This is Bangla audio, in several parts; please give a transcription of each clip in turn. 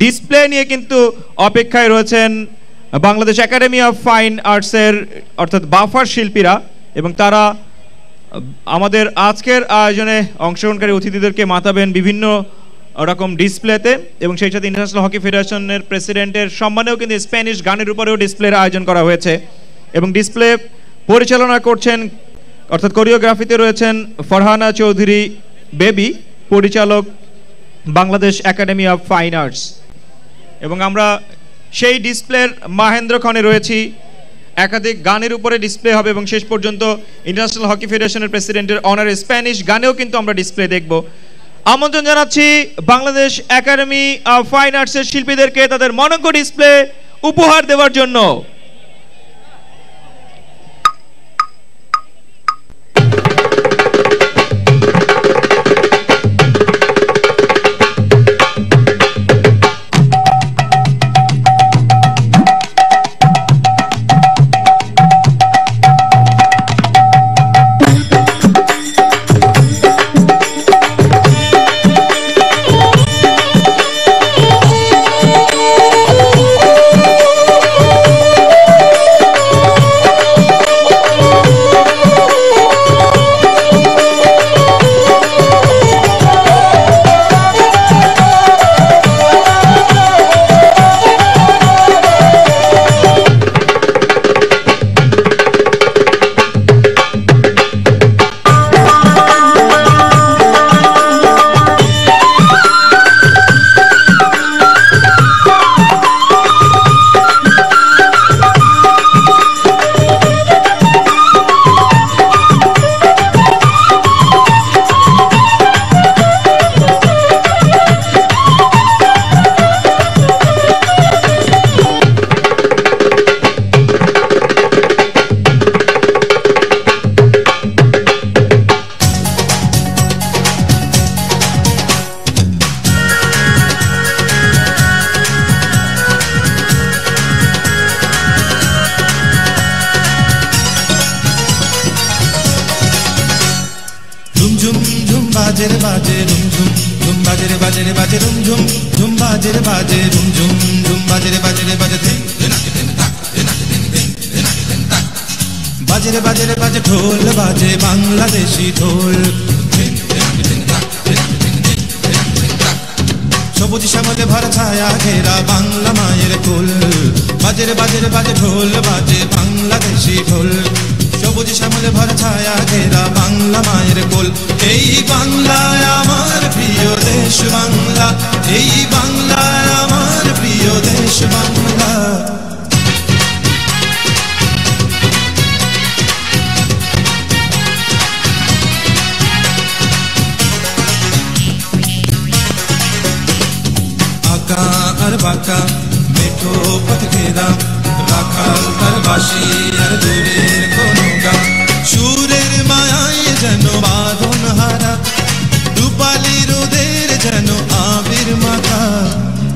ডিসপ্লে নিয়ে কিন্তু অপেক্ষায় রয়েছেন বাংলাদেশ একাডেমি অফ ফাইন আর্টসের অর্থাৎ বাফার শিল্পীরা এবং তারা, আমাদের আজকের আয়োজনে অংশগ্রহণকারী অতিথিদেরকে মাতাবেন বিভিন্ন রকম ডিসপ্লেতে এবং সেই সাথে ইন্টারন্যাশনাল হকি ফেডারেশনের প্রেসিডেন্টের সম্মানেও কিন্তু স্প্যানিশ গানের উপরেও ডিসপ্লের আয়োজন করা হয়েছে এবং ডিসপ্লে পরিচালনা করছেন, অর্থাৎ কোরিওগ্রাফিতে রয়েছেন ফরহানা চৌধুরী বেবি পরিচালক Bangladesh Academy of Fine Arts এবং আমরা সেই ডিসপ্লের মাহেন্দ্রক্ষণে রয়েছি। একাধিক গানের উপরে ডিসপ্লে হবে এবং শেষ পর্যন্ত ইন্টারন্যাশনাল হকি ফেডারেশনের প্রেসিডেন্টের অনারে স্প্যানিশ গানেও কিন্তু আমরা ডিসপ্লে দেখব। আমন্ত্রণ জানাচ্ছি বাংলাদেশ একাডেমি অফ ফাইন আর্টসের শিল্পীদেরকে, তাদের মনজ্ঞ ডিসপ্লে উপহার দেওয়ার জন্য। বাজে রে বাজে রুম ঝুম ঝুম বাজে বাজে রুম ঝুম ঝুম বাজে রে বাজে বাজে ধে বাজে বাজে বাজে ঢোল, বাজে বাংলাদেশি ঢোল। সবুজ শ্যামলে ভরা ছায়া ঘেরা বাংলা মায়ের কুল। বাজে রে বাজে রে বাজে ঢোল, বাজে বাংলাদেশি ঢোল। সবুজ শ্যামলে ভর ছায়া ঘেরা বাংলা মায়ের কোল। এই বাংলায় আমার প্রিয় দেশ বাংলা, এই বাংলায় আমার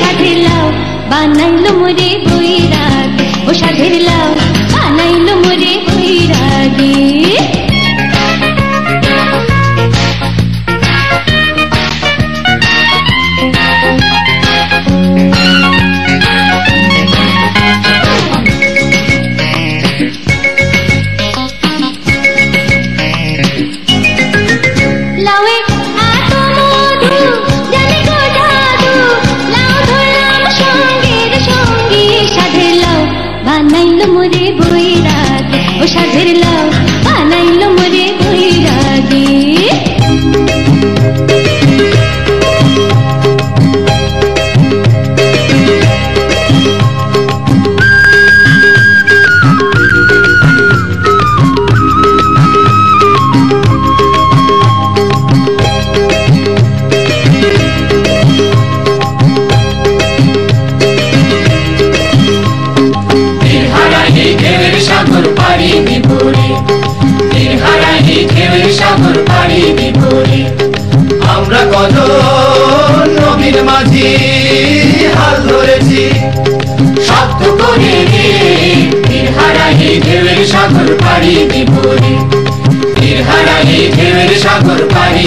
সাধের লাউ বানাইলো মোরে বৈরাগ। ও সাধের লাও বানাইলো মোরে বৈরাগে। মধুর পাড়ি বিপরী। আমরা কজন নবীর মাঝি, হাল ধরেছি। শব্দ করে হারাই ঢেউয়ের সাগর পাড়ি বিপরী। হারাই ঢেউয়ের সাগর পাড়ি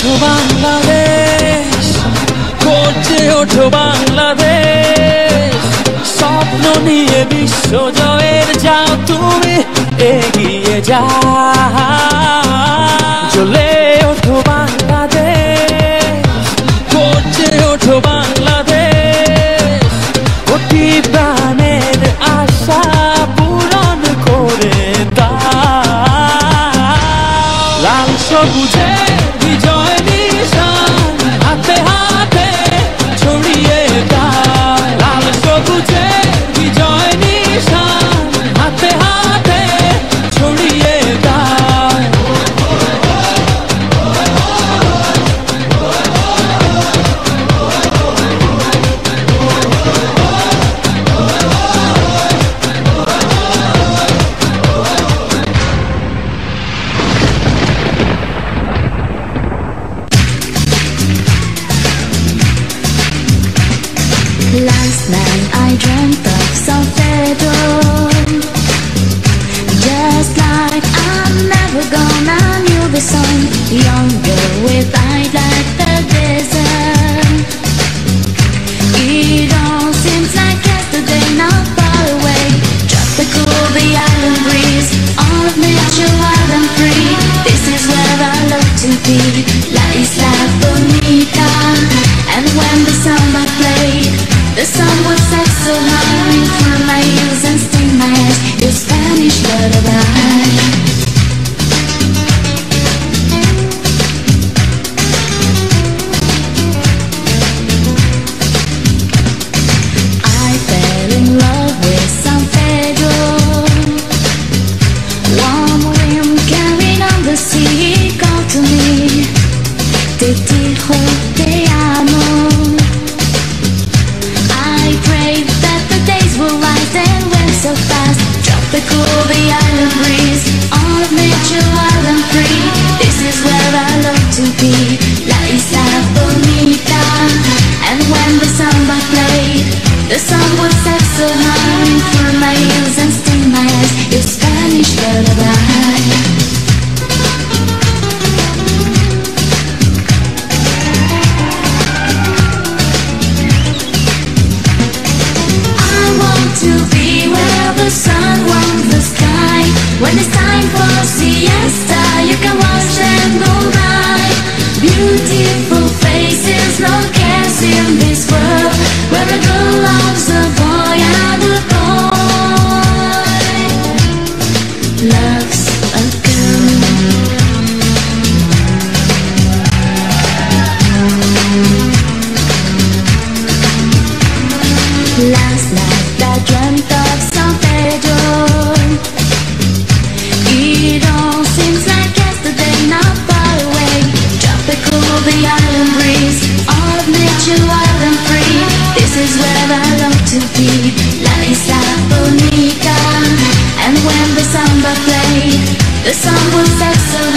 ওঠো বাংলাদেশ গর্জে ওঠো বাংলাদেশ। স্বপ্ন নিয়ে বিশ্ব জয়ের যাও তুমি এগিয়ে যাও চলে stronger with eyes like the desert. It all seems like yesterday, not far away. Tropical, the island breeze All of wild and free. This is where I love to be. La Bonita And when the samba played The sun was so my ears and my eyes Spanish lullaby cool behind the breeze. When it's time for siesta, you can watch them the sun will set so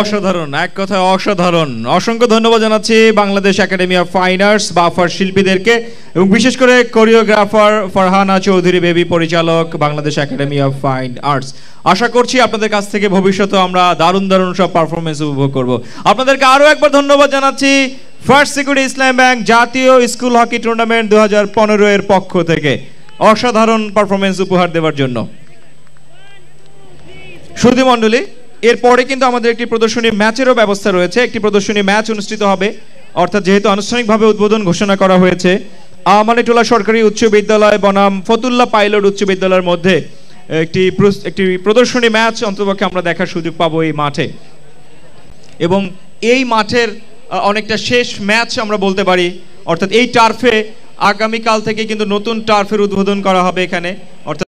অসাধারণ, এক কথায় অসাধারণ। অসংখ্য ধন্যবাদ জানাচ্ছি Bangladesh Academy of Fine Arts buffer শিল্পীদেরকে এবং বিশেষ করে কোরিওগ্রাফার ফারহানা চৌধুরী বেবি পরিচালক Bangladesh Academy of Fine Arts আশা করছি আপনাদের কাছ থেকে ভবিষ্যতে আমরা দারুণ দারুণ সব পারফরমেন্স উপভোগ করব। আপনাদেরকে আরও একবার ধন্যবাদ জানাচ্ছি ফার্স্ট সিকিউরিটি ইসলাম ব্যাংক জাতীয় স্কুল হকি টুর্নামেন্ট দু হাজার পনেরো এর পক্ষ থেকে। অসাধারণ পারফরমেন্স উপহার দেওয়ার জন্য। সুধী মণ্ডলী এরপরে কিন্তু আমাদের একটি প্রদর্শনী ম্যাচেরও ব্যবস্থা রয়েছে। একটি প্রদর্শনী ম্যাচ অনুষ্ঠিত হবে। অর্থাৎ যেহেতু আনুষ্ঠানিকভাবে উদ্বোধন ঘোষণা করা হয়েছে আমানিটোলা সরকারি উচ্চ বিদ্যালয় বনাম ফতুল্লা পাইলট উচ্চ বিদ্যালয়ের মধ্যে একটি একটি প্রদর্শনী ম্যাচ অন্ততপক্ষে আমরা দেখার সুযোগ পাবো এই মাঠে। এবং এই মাঠের অনেকটা শেষ ম্যাচ আমরা বলতে পারি। অর্থাৎ এই টার্ফে আগামীকাল থেকে কিন্তু নতুন টার্ফের উদ্বোধন করা হবে এখানে। অর্থাৎ